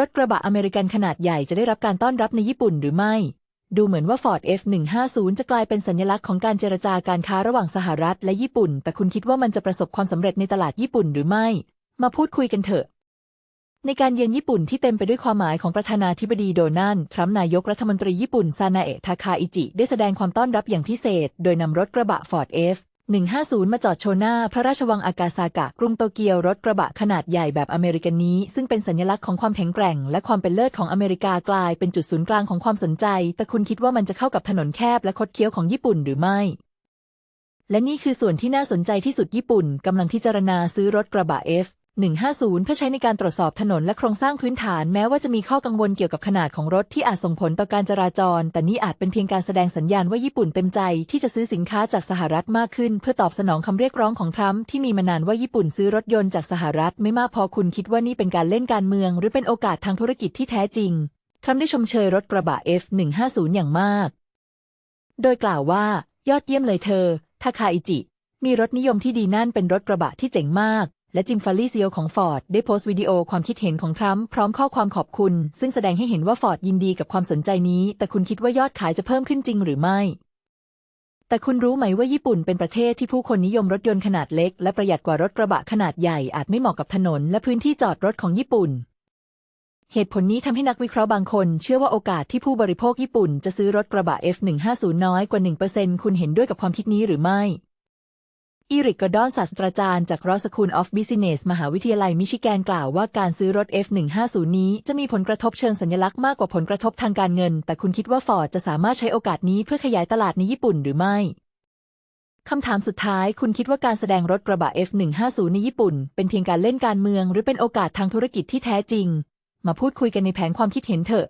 รถกระบะอเมริกันขนาดใหญ่จะได้รับการต้อนรับในญี่ปุ่นหรือไม่ ดูเหมือนว่า Ford F150 จะกลายเป็นสัญลักษณ์ของการเจรจาการค้าระหว่างสหรัฐและญี่ปุ่น แต่คุณคิดว่ามันจะประสบความสำเร็จในตลาดญี่ปุ่นหรือไม่ มาพูดคุยกันเถอะ ในการเยือนญี่ปุ่นที่เต็มไปด้วยความหมายของประธานาธิบดีโดนัลด์ทรัมป์นายกรัฐมนตรีญี่ปุ่นซานาเอะทาคาอิจิ ได้แสดงความต้อนรับอย่างพิเศษ โดยนำรถกระบะ Ford F 150 มาจอดโชว์หน้าพระราชวังอากาซากะ กรุงโตเกียวรถกระบะขนาดใหญ่แบบอเมริกันนี้ ซึ่งเป็นสัญลักษณ์ของความแข็งแกร่ง และความเป็นเลิศของอเมริกากลายเป็นจุดศูนย์กลางของความสนใจ แต่คุณคิดว่ามันจะเข้ากับถนนแคบและคดเคี้ยวของญี่ปุ่นหรือไม่ และนี่คือส่วนที่น่าสนใจที่สุดญี่ปุ่นกำลังพิจารณาซื้อรถกระบะ F 150 เพื่อใช้ในการตรวจสอบถนนและโครงสร้างพื้นฐานแม้ว่าจะมีข้อกังวลเกี่ยวกับขนาดของรถที่อาจส่งผลต่อการจราจร แต่นี่อาจเป็นเพียงการแสดงสัญญาณว่าญี่ปุ่นเต็มใจที่จะซื้อสินค้าจากสหรัฐมากขึ้น เพื่อตอบสนองคำเรียกร้องของทรัมป์ที่มีมานานว่าญี่ปุ่นซื้อรถยนต์จากสหรัฐไม่มากพอคุณคิดว่านี่เป็นการเล่นการเมือง หรือเป็นโอกาสทางธุรกิจที่แท้จริงทรัมป์ได้ชมเชยรถกระบะ F150 อย่างมาก โดยกล่าวว่า ยอดเยี่ยมเลยเธอทาคาอิจิ มีรถนิยมที่ดีนั่นเป็นรถกระบะที่เจ๋งมาก และจิมฟารีเซีโอของฟอร์ดได้โพสต์วิดีโอความคิดเห็นของทรัมป์พร้อมข้อความขอบคุณ ซึ่งแสดงให้เห็นว่าฟอร์ดยินดีกับความสนใจนี้ แต่คุณคิดว่ายอดขายจะเพิ่มขึ้นจริงหรือไม่ แต่คุณรู้ไหมว่าญี่ปุ่นเป็นประเทศที่ผู้คนนิยมรถยนต์ขนาดเล็ก และประหยัดกว่ารถกระบะขนาดใหญ่อาจไม่เหมาะกับถนน และพื้นที่จอดรถของญี่ปุ่นเหตุผลนี้ทำให้นักวิเคราะห์บางคน เชื่อว่าโอกาสที่ผู้บริโภคญี่ปุ่นจะซื้อรถกระบะ F150 น้อยกว่า 1%คุณเห็นด้วยกับความคิดนี้หรือไม่ อีริกกอดอนศาสตราจารย์จาก Ross School of Business มหาวิทยาลัยมิชิแกนกล่าวว่าการซื้อรถ F150 นี้จะมีผลกระทบเชิงสัญลักษณ์มากกว่าผลกระทบทางการเงิน แต่คุณคิดว่าฟอร์ดจะสามารถใช้โอกาสนี้เพื่อขยายตลาดในญี่ปุ่นหรือไม่ คำถามสุดท้าย คุณคิดว่าการแสดงรถกระบะ F150 ในญี่ปุ่น เป็นเพียงการเล่นการเมือง หรือเป็นโอกาสทางธุรกิจที่แท้จริง มาพูดคุยกันในแผงความคิดเห็นเถอะ